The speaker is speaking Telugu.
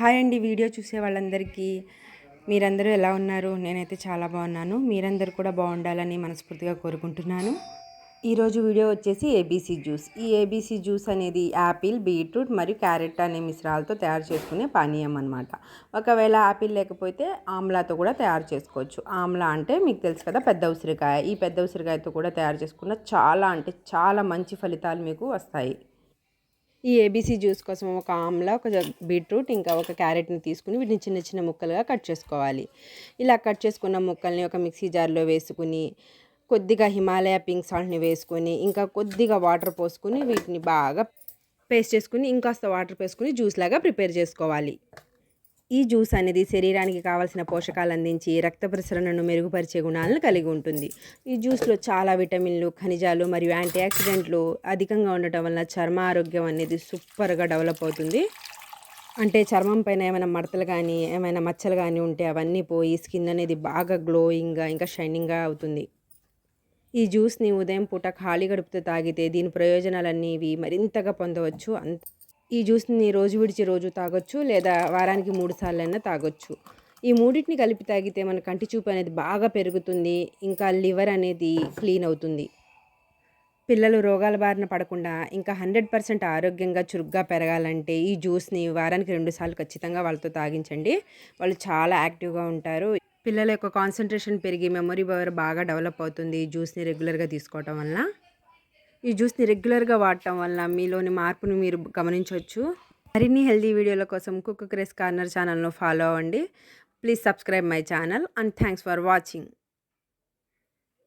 హాయ్ అండి వీడియో చూసే వాళ్ళందరికీ. మీరందరూ ఎలా ఉన్నారు? నేనైతే చాలా బాగున్నాను. మీరందరూ కూడా బాగుండాలని మనస్ఫూర్తిగా కోరుకుంటున్నాను. ఈరోజు వీడియో వచ్చేసి ఏబీసీ జ్యూస్. ఈ ఏబీసీ జ్యూస్ అనేది యాపిల్ బీట్రూట్ మరియు క్యారెట్ అనే మిశ్రాలతో తయారు చేసుకునే పానీయం అనమాట ఒకవేళ యాపిల్ లేకపోతే ఆమ్లాతో కూడా తయారు చేసుకోవచ్చు. ఆమ్లా అంటే మీకు తెలుసు కదా పెద్ద ఉసిరికాయ. ఈ పెద్ద ఉసిరికాయతో కూడా తయారు చేసుకున్న చాలా అంటే చాలా మంచి ఫలితాలు మీకు వస్తాయి. ఈ ఏబీసీ జ్యూస్ కోసం ఒక ఆమ్లా ఒక బీట్రూట్ ఇంకా ఒక క్యారెట్ని తీసుకుని వీటిని చిన్న చిన్న ముక్కలుగా కట్ చేసుకోవాలి. ఇలా కట్ చేసుకున్న ముక్కల్ని ఒక మిక్సీ జార్లో వేసుకుని కొద్దిగా హిమాలయ పింక్ సాల్ట్ని వేసుకొని ఇంకా కొద్దిగా వాటర్ పోసుకొని వీటిని బాగా పేస్ట్ చేసుకుని ఇంకాస్త వాటర్ పోసుకుని జ్యూస్ లాగా ప్రిపేర్ చేసుకోవాలి. ఈ జ్యూస్ అనేది శరీరానికి కావాల్సిన పోషకాలు అందించి రక్త ప్రసరణను మెరుగుపరిచే గుణాలను కలిగి ఉంటుంది. ఈ జ్యూస్లో చాలా విటమిన్లు ఖనిజాలు మరియు యాంటీ ఆక్సిడెంట్లు అధికంగా ఉండటం వల్ల చర్మ ఆరోగ్యం అనేది సూపర్గా డెవలప్ అవుతుంది. అంటే చర్మం పైన ఏమైనా మడతలు కానీ ఏమైనా మచ్చలు కానీ ఉంటే అవన్నీ పోయి స్కిన్ అనేది బాగా గ్లోయింగ్గా ఇంకా షైనింగ్గా అవుతుంది. ఈ జ్యూస్ని ఉదయం పూట ఖాళీ గడుపుతూ తాగితే దీని ప్రయోజనాలన్నీ ఇవి మరింతగా పొందవచ్చు. అంత ఈ జ్యూస్ని రోజు విడిచి రోజు తాగొచ్చు లేదా వారానికి మూడు సార్లు అయినా తాగొచ్చు. ఈ మూడింటిని కలిపి తాగితే మన కంటి చూపు అనేది బాగా పెరుగుతుంది ఇంకా లివర్ అనేది క్లీన్ అవుతుంది. పిల్లలు రోగాల బారిన పడకుండా ఇంకా హండ్రెడ్ పర్సెంట్ ఆరోగ్యంగా చురుగ్గా పెరగాలంటే ఈ జ్యూస్ని వారానికి రెండుసార్లు ఖచ్చితంగా వాళ్ళతో తాగించండి. వాళ్ళు చాలా యాక్టివ్గా ఉంటారు. పిల్లల యొక్క కాన్సన్ట్రేషన్ పెరిగి మెమొరీ పవర్ బాగా డెవలప్ అవుతుంది ఈ జ్యూస్ని రెగ్యులర్గా తీసుకోవటం వల్ల ఈ జ్యూస్ని రెగ్యులర్గా వాడటం వల్ల మీలోని మార్పును మీరు గమనించవచ్చు. మరిన్ని హెల్దీ వీడియోల కోసం కుక్ క్రేస్ కార్నర్ ఛానల్ను ఫాలో అవ్వండి. Please subscribe my channel and thanks for watching